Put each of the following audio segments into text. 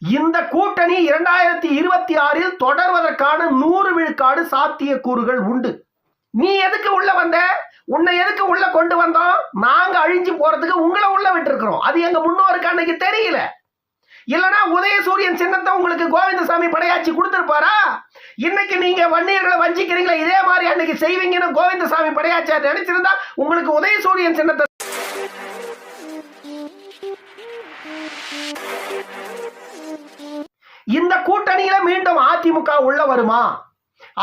இந்த கூட்டணி இரண்டாயிரத்தி இருபத்தி ஆறில் தொடர்வதற்கான நூறு விழுக்காடு சாத்திய கூறுகள் உண்டு. நீ எதுக்கு உள்ள வந்த? உன்னை எதுக்கு உள்ள கொண்டு வந்தோம்? நாங்க அழிஞ்சு போறதுக்கு உங்களை உள்ள விட்டுருக்கிறோம். அது எங்க முன்னோருக்கு அன்னைக்கு தெரியல. இல்லனா உதயசூரியன் சின்னத்தை உங்களுக்கு கோவிந்தசாமி படையாச்சி கொடுத்துருப்பாரா? இன்னைக்கு நீங்க வன்னியர்களை வஞ்சிக்கிறீங்களா இதே மாதிரி அன்னைக்கு செய்வீங்கன்னு கோவிந்தசாமி படையாச்சி நினைச்சிருந்தா உங்களுக்கு உதயசூரியன் சின்னத்தை இந்த கூட்டணியில மீண்டும் அதிமுக உள்ள வருமா?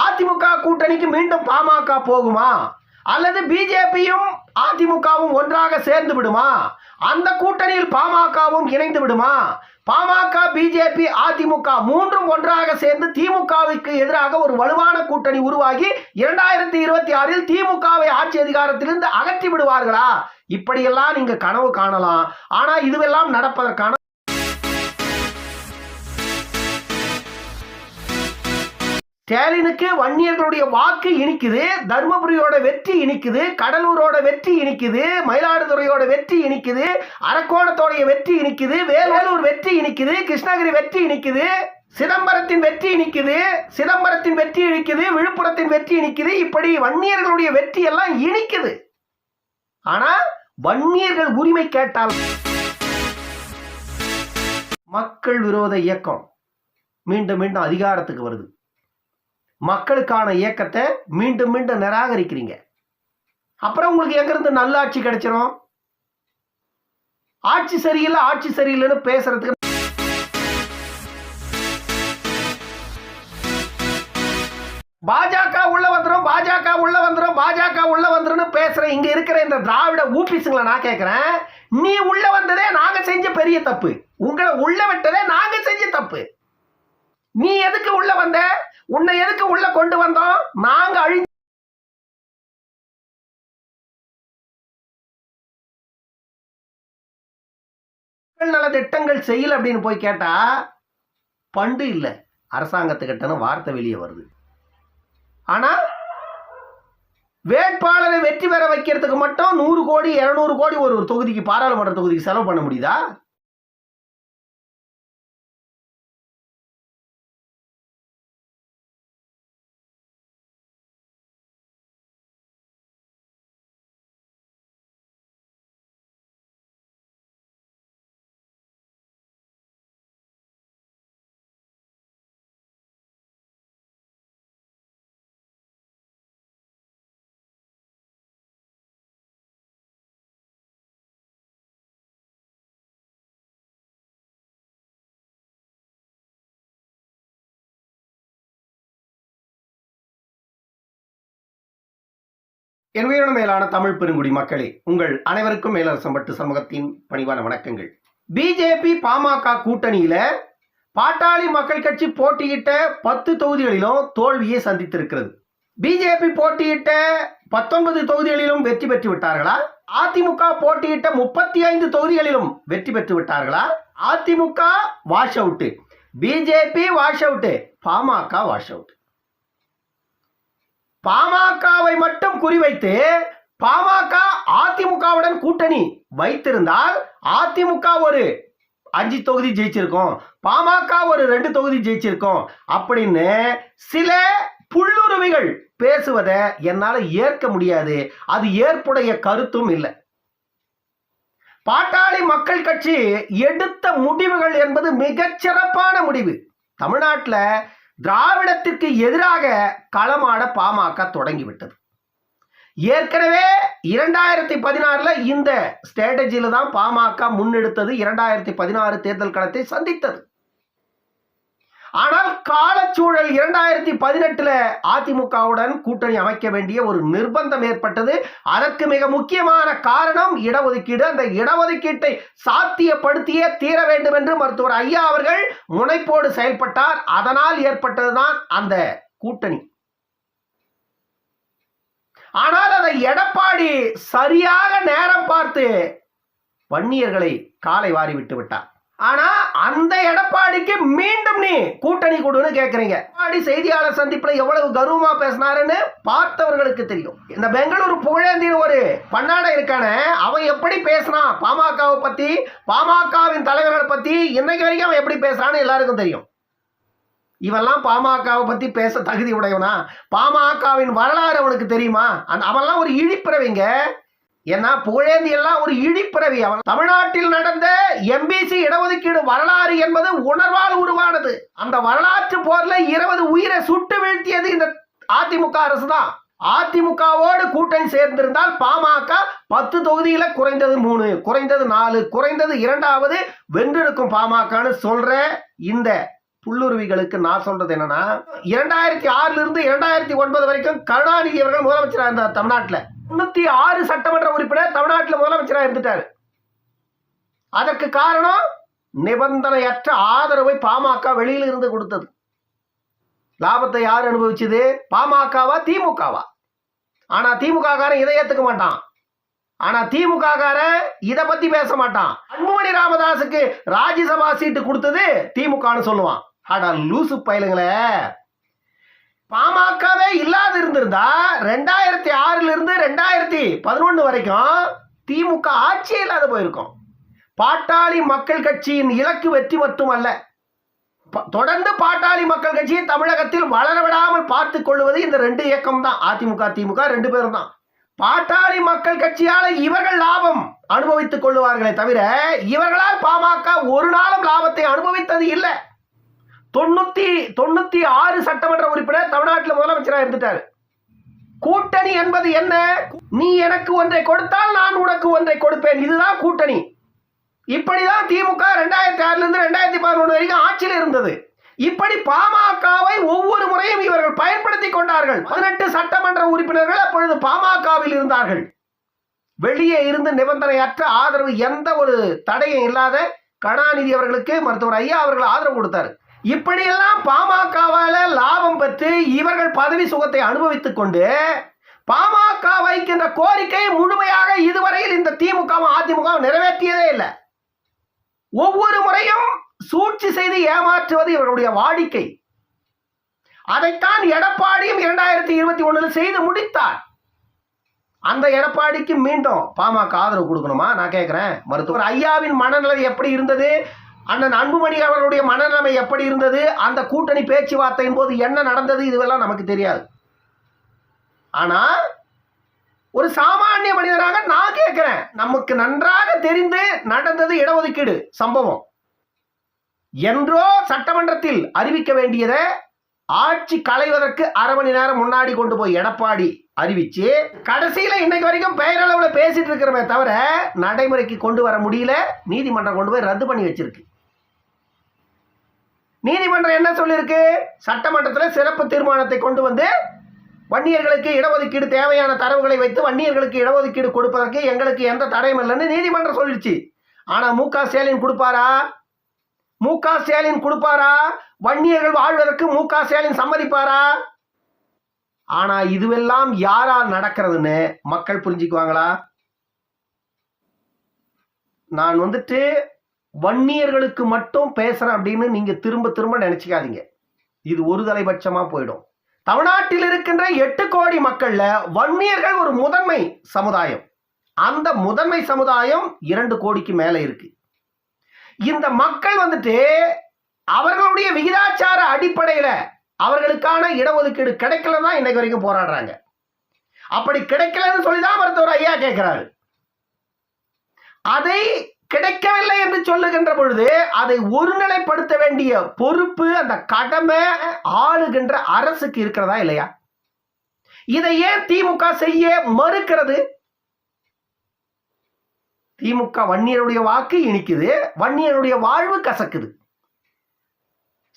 அதிமுக கூட்டணிக்கு மீண்டும் பாமக போகுமா? அல்லது பிஜேபியும் அதிமுகவும் ஒன்றாக சேர்ந்து விடுமா? அந்த கூட்டணியில் பாமகவும் இணைந்து விடுமா? பாமக பிஜேபி அதிமுக மூன்றும் ஒன்றாக சேர்ந்து திமுகவுக்கு எதிராக ஒரு வலுவான கூட்டணி உருவாகி இரண்டாயிரத்தி இருபத்தி ஆறில் திமுகவை ஆட்சி அதிகாரத்திலிருந்து அகற்றி விடுவார்களா? இப்படியெல்லாம் நீங்க கனவு காணலாம். ஆனா இதுவெல்லாம் நடப்பதற்கான ஸ்டாலினுக்கு வன்னியர்களுடைய வாக்கு இனிக்குது தர்மபுரியோட வெற்றி இனிக்குது கடலூரோட வெற்றி இனிக்குது மயிலாடுதுறையோட வெற்றி இனிக்குது அரக்கோணத்தோடைய வெற்றி இனிக்குது வேலூர் வெற்றி இனிக்குது கிருஷ்ணகிரி வெற்றி இனிக்குது சிதம்பரத்தின் வெற்றி இனிக்குது சிதம்பரத்தின் வெற்றி இனிக்குது விழுப்புரத்தின் வெற்றி இனிக்குது இப்படி வன்னியர்களுடைய வெற்றி எல்லாம் இனிக்குது. ஆனா வன்னியர்கள் உரிமை கேட்டால் மக்கள் விரோத இயக்கம் மீண்டும் மீண்டும் அதிகாரத்துக்கு வருது. மக்களுக்கான இயக்கத்தை மீண்டும் மீண்டும் நிராகரிக்கிறீங்க. அப்புறம் உங்களுக்கு எங்கிருந்து நல்ல ஆட்சி கிடைச்சிரும்? ஆட்சி சரியில்லை ஆட்சி சரியில்லைன்னு பேசுறதுக்கு பாஜக உள்ள வந்துடும் பாஜக உள்ள வந்துடும் பாஜக உள்ள வந்துடும் பேசுற இங்க இருக்கிற இந்த திராவிட ஊபிசுங்களை நான் கேட்கிறேன் நீ உள்ள வந்ததே நாங்க செஞ்ச பெரிய தப்பு. உங்களை உள்ள விட்டதே நாங்க செஞ்ச தப்பு. நீ எதுக்கு உள்ள வந்த? உன்னை எதுக்கு உள்ள கொண்டு வந்தோம்? நாங்க அழிஞ்சு நல திட்டங்கள் செய்யல அப்படின்னு போய் கேட்டா பண்டு இல்ல. அரசாங்கத்துக்கிட்டன்னு வார்த்தை வெளியே வருது. ஆனா வேட்பாளரை வெற்றி பெற வைக்கிறதுக்கு மட்டும் நூறு கோடி இருநூறு கோடி ஒரு தொகுதிக்கு பாராளுமன்ற தொகுதிக்கு செலவு பண்ண முடியுதா? என் உயிரின மேலான தமிழ் பெருங்குடி மக்களே உங்கள் அனைவருக்கும் மேலரசம் பட்டு சமூகத்தின் பணிவான வணக்கங்கள். பிஜேபி பாமக கூட்டணியில பாட்டாளி மக்கள் கட்சி போட்டியிட்ட பத்து தொகுதிகளிலும் தோல்வியை சந்தித்திருக்கிறது. பிஜேபி போட்டியிட்ட பத்தொன்பது தொகுதிகளிலும் வெற்றி பெற்று விட்டார்களா? அதிமுக போட்டியிட்ட முப்பத்தி ஐந்து தொகுதிகளிலும் வெற்றி பெற்று விட்டார்களா? AIADMK wash out BJP wash out PMK wash out பாமகவை மட்டும் குறிவைத்து பாமக அதிமுகவுடன் கூட்டணி வைத்திருந்தால் அதிமுக ஒரு அஞ்சு தொகுதி ஜெயிச்சிருக்கோம். பாமக ஒரு ரெண்டு தொகுதி ஜெயிச்சிருக்கோம். அப்படின்னு சில புல்லுருவிகள் பேசுவதை என்னால ஏற்க முடியாது. அது ஏற்புடைய கருத்தும் இல்லை. பாட்டாளி மக்கள் கட்சி எடுத்த முடிவுகள் என்பது மிகச்சிறப்பான முடிவு. தமிழ்நாட்டில் திராவிடத்திற்கு எதிராக களமாட பாமக தொடங்கிவிட்டது. ஏற்கனவே இரண்டாயிரத்தி பதினாறுல இந்த ஸ்ட்ராட்டஜியில தான் பாமக முன்னெடுத்தது. இரண்டாயிரத்தி பதினாறு தேர்தல் களத்தை சந்தித்தது. ஆனால் காலச்சூழல் இரண்டாயிரத்தி பதினெட்டுல அதிமுகவுடன் கூட்டணி அமைக்க வேண்டிய ஒரு நிர்பந்தம் ஏற்பட்டது. அதற்கு மிக முக்கியமான காரணம் இடஒதுக்கீடு. அந்த இடஒதுக்கீட்டை சாத்தியப்படுத்தியே தீர வேண்டும் என்று மருத்துவர் ஐயா அவர்கள் முனைப்போடு செயல்பட்டார். அதனால் ஏற்பட்டதுதான் அந்த கூட்டணி. ஆனால் அதை எடப்பாடி சரியாக நேரம் பார்த்து வன்னியர்களை காலை வாரி விட்டு விட்டார். ஆனா அந்த எடப்பாடிக்கு மீண்டும் நீ கூட்டணி கொடுன்னு கேக்குறீங்க. எடப்பாடி செய்தியாளர் சந்திப்புல எவ்வளவு கர்வமா பேசினாருன்னு பார்த்தவர்களுக்கு தெரியும். இந்த பெங்களூர் புகழேந்தின் ஒரு பன்னாடை இருக்கானே அவன் எப்படி பேசினான்? பாமகவை பத்தி பாமகவின் தலைவர்களை பத்தி இன்னைக்கு வரைக்கும் அவன் எப்படி பேசுறான்னு எல்லாருக்கும் தெரியும். இவெல்லாம் பாமகவை பத்தி பேச தகுதி உடையவனா? பாமகவின் வரலாறு அவனுக்கு தெரியுமா? அந்த ஒரு இழிப்பிறவிங்க. ஏன்னா புகழேந்தி எல்லாம் ஒரு இடிப்பிறவி அவன். தமிழ்நாட்டில் நடந்த எம்பிசி இடஒதுக்கீடு வரலாறு என்பது உணர்வால் உருவானது. அந்த வரலாற்று போர்ல இருபது உயிரை சுட்டு வீழ்த்தியது இந்த அதிமுக அரசு தான் அதிமுகவோடு கூட்டணி சேர்ந்திருந்தால் பாமக பத்து தொகுதியில குறைந்தது மூணு குறைந்தது நாலு குறைந்தது இரண்டாவது வென்றெடுக்கும் பாமகன்னு சொல்ற இந்த புல்லுருவிகளுக்கு நான் சொல்றது என்னன்னா இரண்டாயிரத்தி ஆறுல இருந்து இரண்டாயிரத்தி ஒன்பது வரைக்கும் கருணாநிதி அவர்கள் முதலமைச்சராக இருந்தார் தமிழ்நாட்டில். முன்னூத்தி ஆறு சட்டமன்ற உறுப்பினர் தமிழ்நாட்டில் முதலமைச்சராக இருந்துட்டாரு. அதற்கு காரணம் நிபந்தனையற்ற ஆதரவை பாமக வெளியில இருந்து கொடுத்தது. லாபத்தை யார் அனுபவிச்சது? பாமகவா திமுகவா? ஆனா திமுக காரன் இதை ஏத்துக்க மாட்டான். ஆனா திமுக காரன் இதை பத்தி பேச மாட்டான். அன்புமணி ராமதாஸுக்கு ராஜ்யசபா சீட்டு கொடுத்தது திமுகன்னு சொல்லுவான். அடா லூசு பயலுங்களே. பாமகவே இல்லாது இருந்திருந்தா ரெண்டாயிரத்தி ஆறுல இருந்து ரெண்டாயிரத்தி பதினொன்று வரைக்கும் திமுக ஆட்சியே இல்லாத போயிருக்கும். பாட்டாளி மக்கள் கட்சியின் இலக்கு வெற்றி மட்டுமல்ல தொடர்ந்து பாட்டாளி மக்கள் கட்சியை தமிழகத்தில் வளர விடாமல் பார்த்து கொள்வது இந்த ரெண்டு இயக்கம் தான் அதிமுக திமுக ரெண்டு பேரும் தான் பாட்டாளி மக்கள் கட்சியால இவர்கள் லாபம் அனுபவித்துக் கொள்வார்களே தவிர இவர்களால் பாமக ஒரு நாளும் லாபத்தை அனுபவித்தது இல்லை. தொண்ணூத்தி தொண்ணூத்தி ஆறு சட்டமன்ற உறுப்பினர் தமிழ்நாட்டில் முதலமைச்சராக இருந்துட்டாரு. கூட்டணி என்பது என்ன? நீ எனக்கு ஒன்றை கொடுத்தால் நான் உனக்கு ஒன்றை கொடுப்பேன். இதுதான் கூட்டணி. இப்படிதான் திமுக ரெண்டாயிரத்தி ஆறுல இருந்து ரெண்டாயிரத்தி பதினொன்று வரைக்கும் ஆட்சியில் இருந்தது. இப்படி பாமகவை ஒவ்வொரு முறையும் இவர்கள் பயன்படுத்தி கொண்டார்கள். பதினெட்டு சட்டமன்ற உறுப்பினர்கள் அப்பொழுது பாமகவில் இருந்தார்கள். வெளியே இருந்து நிபந்தனையற்ற ஆதரவு எந்த ஒரு தடையும் இல்லாத கருணாநிதி அவர்களுக்கு மருத்துவர் ஐயா அவர்கள் ஆதரவு கொடுத்தாரு. இப்படியெல்லாம் பாமகவால லாபம் பெற்று இவர்கள் பதவி சுகத்தை அனுபவித்துக் கொண்டு பாமக வைக்கின்ற கோரிக்கை முழுமையாக இதுவரையில் இந்த திமுகவும் அதிமுகவும் நிறைவேற்றியதே இல்லை. ஒவ்வொரு முறையும் சூழ்ச்சி செய்து ஏமாற்றுவது இவர்களுடைய வாடிக்கை. அதைத்தான் எடப்பாடியும் இரண்டாயிரத்தி இருபத்தி ஒன்றில் செய்து முடித்தார். அந்த எடப்பாடிக்கு மீண்டும் பாமக ஆதரவு கொடுக்கணுமா? நான் கேட்குறேன் மருத்துவர் ஐயாவின் மனநிலை எப்படி இருந்தது? அண்ணன் அன்புமணி அவர்களுடைய மனநிலைமை எப்படி இருந்தது? அந்த கூட்டணி பேச்சுவார்த்தையின் போது என்ன நடந்தது? இதுவெல்லாம் நமக்கு தெரியாது. ஆனா ஒரு சாமானிய மனிதனாக நான் கேட்குறேன். நமக்கு நன்றாக தெரிந்து நடந்தது இடஒதுக்கீடு சம்பவம். என்றோ சட்டமன்றத்தில் அறிவிக்க வேண்டியதை ஆட்சி களைவதற்கு அரை மணி நேரம் முன்னாடி கொண்டு போய் எடப்பாடி அறிவிச்சு கடைசியில இன்னைக்கு வரைக்கும் பெயரளவில் பேசிட்டு இருக்கிறமே தவிர நடைமுறைக்கு கொண்டு வர முடியல. நீதிமன்றம் கொண்டு போய் ரத்து பண்ணி வச்சிருக்கு. நீதிமன்றம் என்ன சொல்லியிருக்கு சட்டமன்றத்தில் சிறப்பு தீர்மானத்தை கொண்டு வந்து வன்னியர்களுக்கு இடஒதுக்கீடு தேவையான தரவுகளை வைத்து வன்னியர்களுக்கு இடஒதுக்கீடு கொடுப்பதற்கு எங்களுக்கு எந்த தடையும் இல்லைன்னு நீதிமன்றம் சொல்லிடுச்சு. ஆனால் மு க ஸ்டாலின் கொடுப்பாரா? மு க ஸ்டாலின் கொடுப்பாரா? வன்னியர்கள் வாழ்வதற்கு மு க ஸ்டாலின் சம்மதிப்பாரா? ஆனால் இதுவெல்லாம் யாரால் நடக்கிறதுன்னு மக்கள் புரிஞ்சுக்குவாங்களா? நான் வந்துட்டு வன்னியர்களுக்கு மட்டும் பேசுறேன் அப்படின்னு நீங்க திரும்ப திரும்ப நினைச்சுக்காதீங்க. இது ஒரு தலைபட்சமா போயிடும். தமிழ்நாட்டில் இருக்கின்ற எட்டு கோடி மக்கள்ல வன்னியர்கள் ஒரு முதன்மை சமுதாயம். அந்த முதன்மை சமுதாயம் இரண்டு கோடிக்கு மேல இருக்கு. இந்த மக்கள் வந்துட்டு அவர்களுடைய விகிதாச்சார அடிப்படையில அவர்களுக்கான இடஒதுக்கீடு கிடைக்கலன்னா இன்னைக்கு வரைக்கும் போராடுறாங்க. அப்படி கிடைக்கலன்னு சொல்லிதான் மருத்துவர் ஐயா கேட்கிறாரு அதை கிடைக்கவில்லை என்று சொல்லுகின்ற பொழுது அதை ஒருநிலைப்படுத்த வேண்டிய பொறுப்பு அந்த கடமை ஆளுகின்ற அரசுக்கு இருக்கிறதா இல்லையா? இதை ஏன் திமுக செய்ய மறுக்கிறது? திமுக வன்னியருடைய வாக்கு இனிக்குது வன்னியருடைய வாழ்வு கசக்குது.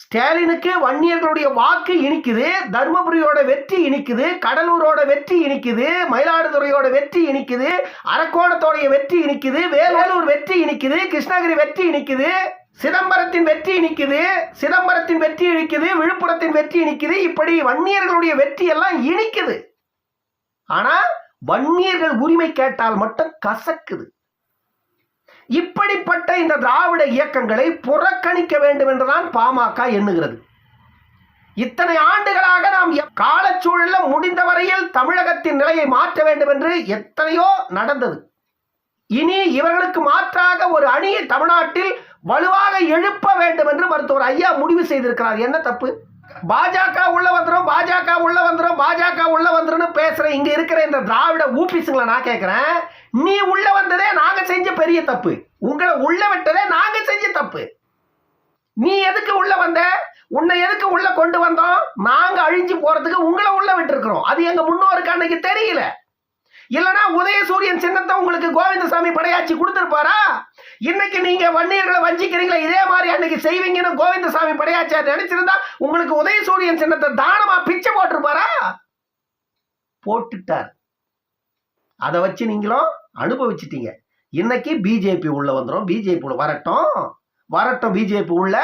ஸ்டாலினுக்கு வன்னியர்களுடைய வாக்கு இனிக்குது தர்மபுரியோட வெற்றி இனிக்குது கடலூரோட வெற்றி இனிக்குது மயிலாடுதுறையோட வெற்றி இனிக்குது அரக்கோணத்தோடைய வெற்றி இனிக்குது வேலூர் வெற்றி இனிக்குது கிருஷ்ணகிரி வெற்றி இனிக்குது சிதம்பரத்தின் வெற்றி இனிக்குது சிதம்பரத்தின் வெற்றி இனிக்குது விழுப்புரத்தின் வெற்றி இனிக்குது இப்படி வன்னியர்களுடைய வெற்றி எல்லாம் இனிக்குது. ஆனா வன்னியர்கள் உரிமை கேட்டால் மட்டும் கசக்குது. இப்படிப்பட்ட இந்த திராவிட இயக்கங்களை புறக்கணிக்க வேண்டும் என்றுதான் பாமக எண்ணுகிறது. இத்தனை ஆண்டுகளாக நாம் காலச்சூழல முடிந்தவரையில் தமிழகத்தின் நிலையை மாற்ற வேண்டும் என்று எத்தனையோ நடந்தது. இனி இவர்களுக்கு மாற்றாக ஒரு அணியை தமிழ்நாட்டில் வலுவாக எழுப்ப வேண்டும் என்று மருத்துவர் ஐயா முடிவு செய்திருக்கிறார். என்ன தப்பு? பாஜக உள்ள வந்துடும் பாஜக உள்ள வந்துடும் பாஜக உள்ள வந்துடும் பேசுற இங்க இருக்கிற இந்த திராவிட ஊபிசுங்களை நான் கேட்கிறேன் நீ உள்ள வந்ததே நாங்க செஞ்ச பெரிய தப்பு. உங்களை உள்ள விட்டதே நாங்க செஞ்ச தப்பு. நீ எதுக்கு உள்ள வந்த? உன்னை எதுக்கு உள்ள கொண்டு வந்தோம்? நாங்க அழிஞ்சு போறதுக்கு உங்களை உள்ள விட்டுருக்கிறோம். அது எங்க முன்னோருக்கு அன்னைக்கு தெரியல. இல்லனா உதயசூரியன் சின்னத்தை உங்களுக்கு கோவிந்தசாமி படையாச்சி கொடுத்துருப்பாரா? இன்னைக்கு நீங்க வன்னியர்களை வஞ்சிக்கிறீங்களா இதே மாதிரி அன்னைக்கு செய்வீங்கன்னு கோவிந்தசாமி படையாச்சியார் நினைச்சிருந்தா உங்களுக்கு உதயசூரியன் சின்னத்தை தானமா பிச்சை போட்டிருப்பாரா? போட்டுட்டார். அதை வச்சு நீங்களும் அனுபவிச்சிட்டீங்க. இன்னைக்கு பிஜேபி உள்ள வந்துடும் பிஜேபி உள்ள வரட்டும். வரட்டும் பிஜேபி உள்ள.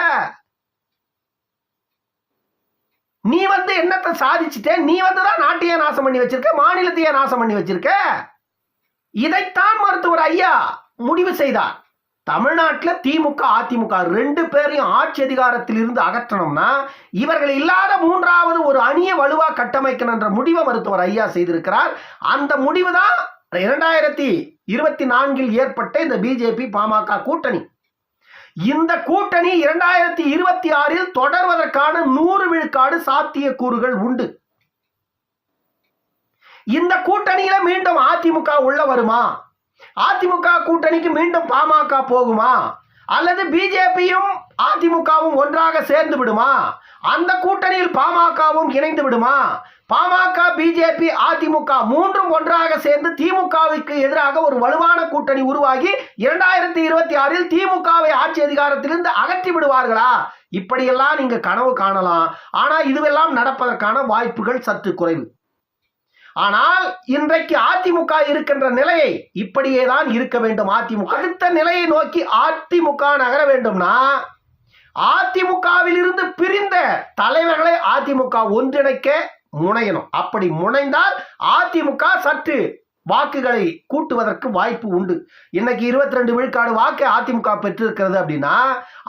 நீ வந்து என்னத்தை சாதிச்சுட்டே? நீ வந்து தான் நாட்டையே நாசம் பண்ணி வச்சிருக்க மாநிலத்தையே நாசம் பண்ணி வச்சிருக்க? இதைத்தான் மருத்துவர் ஐயா முடிவு செய்தார். தமிழ்நாட்டில் திமுக அதிமுக ரெண்டு பேரையும் ஆட்சி அதிகாரத்தில் இருந்து அகற்றணும்னா இவர்கள் இல்லாத மூன்றாவது ஒரு அணியை வலுவாக கட்டமைக்கணும் என்ற முடிவை மருத்துவர் ஐயா செய்திருக்கிறார். அந்த முடிவு தான் இரண்டாயிரத்தி இருபத்தி நான்கில் ஏற்பட்ட இந்த பிஜேபி பாமக கூட்டணி. இந்த கூட்டணி இரண்டாயிரத்தி இருபத்தி ஆறில் தொடர்வதற்கான நூறு விழுக்காடு சாத்தியக்கூறுகள் உண்டு. இந்த கூட்டணியில மீண்டும் அதிமுக உள்ள வருமா? அதிமுக கூட்டணிக்கு மீண்டும் பாமக போகுமா? அல்லது பிஜேபியும் அதிமுகவும் ஒன்றாக சேர்ந்து விடுமா? அந்த கூட்டணியில் பாமகவும் இணைந்து விடுமா? பாமக பிஜேபி அதிமுக மூன்றும் ஒன்றாக சேர்ந்து திமுகவுக்கு எதிராக ஒரு வலுவான கூட்டணி உருவாகி இரண்டாயிரத்தி இருபத்தி ஆறில் திமுகவை ஆட்சி அதிகாரத்திலிருந்து அகற்றி விடுவார்களா? இப்படியெல்லாம் நீங்க கனவு காணலாம். ஆனா இதுவெல்லாம் நடப்பதற்கான வாய்ப்புகள் சற்று குறைவு. ஆனால் இன்றைக்கு அதிமுக இருக்கின்ற நிலையை இப்படியே தான் இருக்க வேண்டும். அதிமுக அடுத்த நிலையை நோக்கி அதிமுக நகர வேண்டும்னா அதிமுகவில் இருந்து பிரிந்த தலைவர்களை அதிமுக ஒன்றிணைக்க முனையணும். அப்படி முனைந்தால் அதிமுக சற்று வாக்குகளை கூட்டுவதற்கு வாய்ப்பு உண்டு. இன்னைக்கு இருபத்தி ரெண்டு விழுக்காடு வாக்கு அதிமுக பெற்றிருக்கிறது அப்படின்னா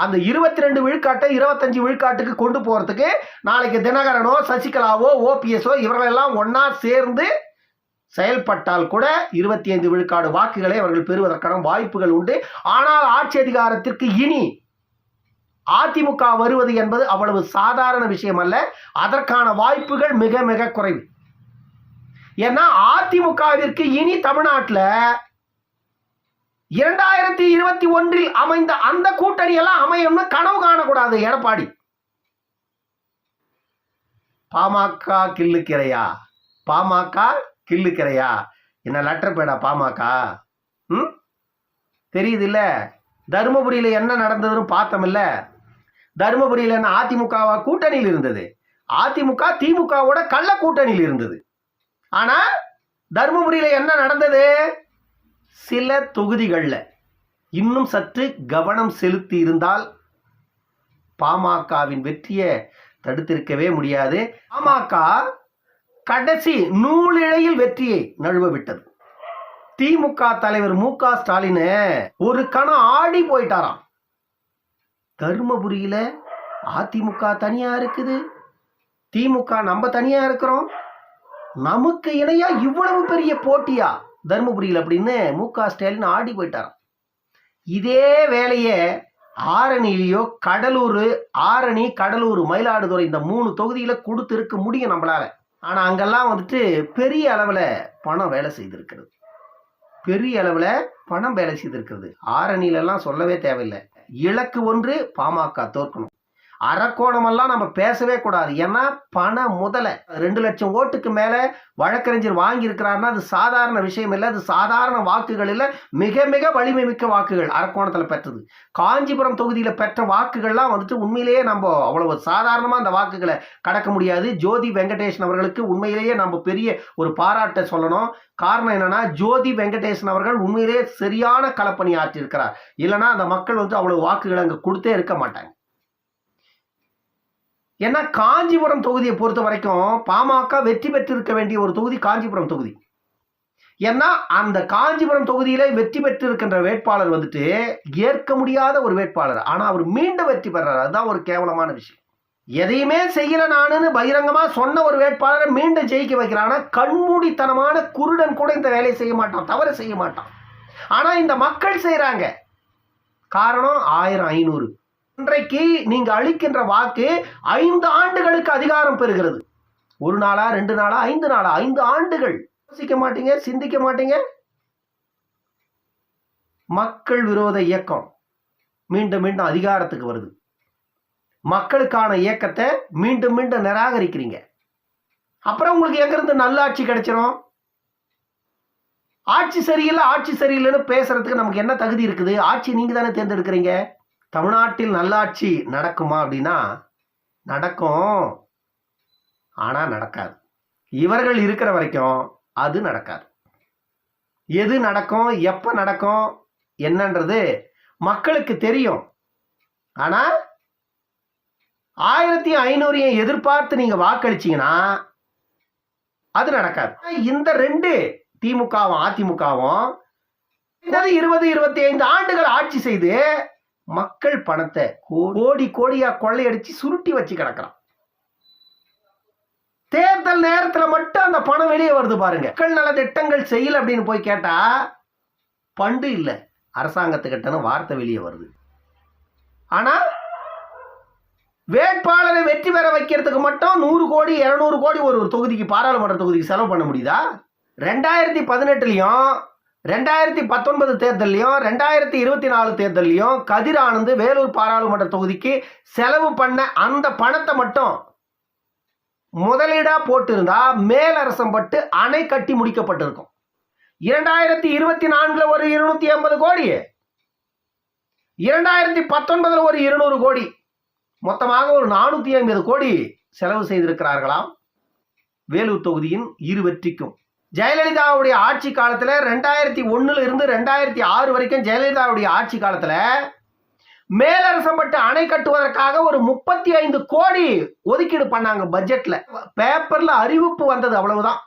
அந்த இருபத்தி ரெண்டு விழுக்காட்டை இருபத்தஞ்சு விழுக்காட்டுக்கு கொண்டு போறதுக்கு நாளைக்கு தினகரனோ சசிகலாவோ ஓபிஎஸோ இவர்களெல்லாம் ஒன்றா சேர்ந்து செயல்பட்டால் கூட இருபத்தி ஐந்து விழுக்காடு வாக்குகளை அவர்கள் பெறுவதற்கான வாய்ப்புகள் உண்டு. ஆனால் ஆட்சி அதிகாரத்திற்கு இனி அதிமுக வருவது என்பது அவ்வளவு சாதாரண விஷயம் அல்ல. அதற்கான வாய்ப்புகள் மிக மிக குறைவு. ஏன்னா அதிமுகவிற்கு இனி தமிழ்நாட்டில் இரண்டாயிரத்தி இருபத்தி ஒன்றில் அமைந்த அந்த கூட்டணி எல்லாம் அமையும்னு கனவு காணக்கூடாது எடப்பாடி. பாமக கில்லுக்கிறையா பாமக கில்லுக்கிறையா என்ன லெட்டர் பேடா பாமக? ம்? தெரியுது இல்ல தருமபுரியில் என்ன நடந்ததுன்னு பார்த்தோம்ல தருமபுரியில் என்ன அதிமுகவா கூட்டணியில் இருந்தது. அதிமுக திமுகவோட கள்ள கூட்டணியில் இருந்தது. ஆனால் தருமபுரியில் என்ன நடந்தது? சில தொகுதிகளில் இன்னும் சற்று கவனம் செலுத்தி இருந்தால் பாமகவின் வெற்றியை தடுத்திருக்கவே முடியாது. பாமக கடைசி நூலிழையில் வெற்றியை நழுவ விட்டது திமுக தலைவர் மு க ஸ்டாலின் ஒரு கணம் ஆடி போயிட்டாராம். தருமபுரியில் அதிமுக தனியாக இருக்குது. திமுக நம்ம தனியாக இருக்கிறோம். நமக்கு இணையாக இவ்வளவு பெரிய போட்டியா? தருமபுரியில் அப்படின்னு மு க ஸ்டாலின் ஆடி போயிட்டாராம். இதே வேலையை ஆரணியிலையோ கடலூர் ஆரணி கடலூர் மயிலாடுதுறை இந்த மூணு தொகுதியில் கொடுத்துருக்க முடியும் நம்மளால. ஆனால் அங்கெல்லாம் வந்துட்டு பெரிய அளவில் பணம் வேலை செய்திருக்கிறது. பெரிய அளவில் பணம் வேலை செய்திருக்கிறது. ஆரணியிலலாம் சொல்லவே தேவையில்லை. இலக்கு ஒன்று பாமக தோற்கணும். அரக்கோணமெல்லாம் நம்ம பேசவே கூடாது. ஏன்னா பண முதலை ரெண்டு லட்சம் ஓட்டுக்கு மேலே வழக்கறிஞர் வாங்கியிருக்கிறாருன்னா அது சாதாரண விஷயம் இல்லை. அது சாதாரண வாக்குகள் இல்லை. மிக மிக வலிமை மிக்க வாக்குகள் அரக்கோணத்தில் பெற்றது. காஞ்சிபுரம் தொகுதியில் பெற்ற வாக்குகள்லாம் வந்துட்டு உண்மையிலேயே நம்ம அவ்வளவு சாதாரணமாக அந்த வாக்குகளை கடக்க முடியாது. ஜோதி வெங்கடேசன் அவர்களுக்கு உண்மையிலேயே நம்ம பெரிய ஒரு பாராட்டை சொல்லணும். காரணம் என்னன்னா ஜோதி வெங்கடேசன் அவர்கள் உண்மையிலேயே சரியான களப்பணி ஆற்றியிருக்கிறார். இல்லைன்னா அந்த மக்கள் வந்து அவ்வளவு வாக்குகளை அங்கே கொடுத்தே இருக்க மாட்டாங்க. ஏன்னா காஞ்சிபுரம் தொகுதியை பொறுத்த வரைக்கும் பாமக வெற்றி பெற்றிருக்க வேண்டிய ஒரு தொகுதி காஞ்சிபுரம் தொகுதி. ஏன்னா அந்த காஞ்சிபுரம் தொகுதியில வெற்றி பெற்று இருக்கின்ற வேட்பாளர் வந்துட்டு ஏற்க முடியாத ஒரு வேட்பாளர். ஆனால் அவர் மீண்டும் வெற்றி பெறாரு. அதுதான் ஒரு கேவலமான விஷயம். எதையுமே செய்யல நானுன்னு பகிரங்கமா சொன்ன ஒரு வேட்பாளரை மீண்டும் ஜெயிக்க வைக்கிறான். கண்மூடித்தனமான குருடன் கூட இந்த வேலையை செய்ய மாட்டான். தவறு செய்ய மாட்டான். ஆனா இந்த மக்கள் செய்யறாங்க காரணம் ஆயிரம் ஐநூறு. இன்றைக்கு நீங்க அளிக்கின்ற வாக்கு ஐந்து ஆண்டுகளுக்கு அதிகாரம் பெறுகிறது. ஒரு நாளா ரெண்டு நாளா ஐந்து நாளா? ஐந்து ஆண்டுகள். யோசிக்க மாட்டீங்க சிந்திக்க மாட்டீங்க? மக்கள் விரோத இயக்கம். மீண்டும் மீண்டும் அதிகாரத்துக்கு வருது. மக்களுக்கான இயக்கத்தை மீண்டும் மீண்டும் நிராகரிக்கிறீங்க. அப்புறம் உங்களுக்கு எங்கிருந்து நல்லாட்சி கிடைச்சிரும்? ஆட்சி சரியில்லை ஆட்சி சரியில்லைன்னு பேசுறதுக்கு நமக்கு என்ன தகுதி இருக்குது? ஆட்சி நீங்க தானே தேர்ந்தெடுக்கிறீங்க? தமிழ்நாட்டில் நல்லாட்சி நடக்குமா அப்படின்னா நடக்கும். ஆனால் நடக்காது. இவர்கள் இருக்கிற வரைக்கும் அது நடக்காது. எது நடக்கும் எப்ப நடக்கும் என்னன்றது மக்களுக்கு தெரியும். ஆனா ஆயிரத்தி ஐநூறையும் எதிர்பார்த்து நீங்க வாக்களிச்சீங்கன்னா அது நடக்காது. இந்த ரெண்டு திமுகவும் அதிமுகவும் இருபது இருபத்தி ஐந்து ஆண்டுகள் ஆட்சி செய்து மக்கள் பணத்தை கோடி. கோடியா கொள்ளையடிச்சு சுருட்டி வச்சு கிடக்குறான். தேர்தல் நேரத்துல மட்டும் அந்த பணம் வெளியே வருது பாருங்க. மக்கள் நல திட்டங்கள் செய்யல அப்படின்னு போய் கேட்டா பண்டு இல்லை. அரசாங்கத்துக்கிட்டன்னு வார்த்தை வெளியே வருது. ஆனா வேட்பாளரை வெற்றி பெற வைக்கிறதுக்கு மட்டும் நூறு கோடி இருநூறு கோடி ஒரு ஒரு தொகுதிக்கு பாராளுமன்ற தொகுதிக்கு செலவு பண்ண முடியுதா? ரெண்டாயிரத்தி பதினெட்டுலையும் ரெண்டாயிரத்தி பத்தொன்பது தேர்தல்லையும் ரெண்டாயிரத்தி இருபத்தி நாலு தேர்தல்லையும் கதிர் ஆனந்த் வேலூர் பாராளுமன்ற தொகுதிக்கு செலவு பண்ண அந்த பணத்தை மட்டும் முதலீடா போட்டிருந்தா மேலரசம் பட்டு அணை கட்டி முடிக்கப்பட்டிருக்கும். இரண்டாயிரத்தி இருபத்தி நான்குல ஒரு இருநூத்தி ஐம்பது கோடி. இரண்டாயிரத்தி பத்தொன்பதுல ஒரு இருநூறு கோடி. மொத்தமாக ஒரு நானூத்தி ஐம்பது கோடி செலவு செய்திருக்கிறார்களாம் வேலூர் தொகுதியின் இரு வெற்றிக்கும். ஜெயலலிதாவுடைய ஆட்சி காலத்துல ரெண்டாயிரத்தி ஒண்ணுல இருந்து ரெண்டாயிரத்தி ஆறு வரைக்கும் ஜெயலலிதாவுடைய ஆட்சி காலத்துல மேலரசம்பட்டு அணை கட்டுவதற்காக ஒரு முப்பத்தி ஐந்து கோடி ஒதுக்கீடு பண்ணாங்க பட்ஜெட்ல பேப்பர்ல அறிவிப்பு வந்தது அவ்வளவுதான்.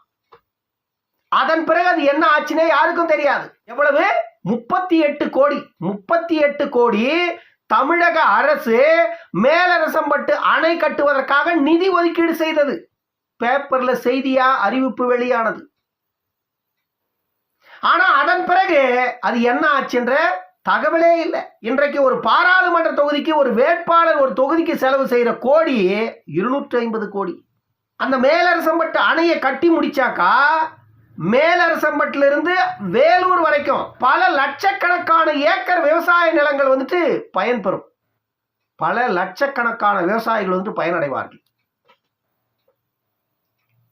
அதன் பிறகு அது என்ன ஆச்சுன்னே யாருக்கும் தெரியாது. எவ்வளவு? முப்பத்தி எட்டு கோடி. முப்பத்தி எட்டு கோடி தமிழக அரசு மேலரசம்பட்டு அணை கட்டுவதற்காக நிதி ஒதுக்கீடு செய்தது. பேப்பர்ல செய்தியா அறிவிப்பு வெளியானது. ஆனா அதன் பிறகு அது என்ன ஆச்சுன்ற தகவலே இல்லை. இன்றைக்கு ஒரு பாராளுமன்ற தொகுதிக்கு ஒரு வேட்பாளர் ஒரு தொகுதிக்கு செலவு செய்கிற கோடி இருநூற்றி ஐம்பது கோடி. அந்த மேலரசம்பட்டு அணையை கட்டி முடிச்சாக்கா மேலரசம்பட்டிலிருந்து வேலூர் வரைக்கும் பல லட்சக்கணக்கான ஏக்கர் விவசாய நிலங்கள் வந்துட்டு பயன்பெறும். பல லட்சக்கணக்கான விவசாயிகள் வந்துட்டு பயனடைவார்கள்.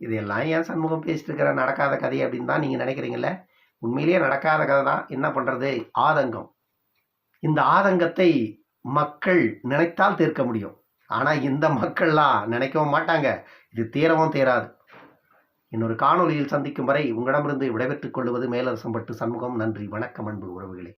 இதெல்லாம் ஏன் சண்முகம் பேசிட்டு இருக்கிற நடக்காத கதை அப்படின்னு தான் நீங்க நினைக்கிறீங்களே உண்மையிலேயே நடக்காத கதை தான் என்ன பண்ணுறது ஆதங்கம். இந்த ஆதங்கத்தை மக்கள் நினைத்தால் தீர்க்க முடியும். ஆனால் இந்த மக்கள்லாம் நினைக்கவும் மாட்டாங்க. இது தீரவும் தீராது. இன்னொரு காணொலியில் சந்திக்கும் வரை உங்களிடமிருந்து விடைபெற்றுக் கொள்வது மேலரசம்பட்டு சண்முகம். நன்றி வணக்கம் அன்பு உறவுகளே.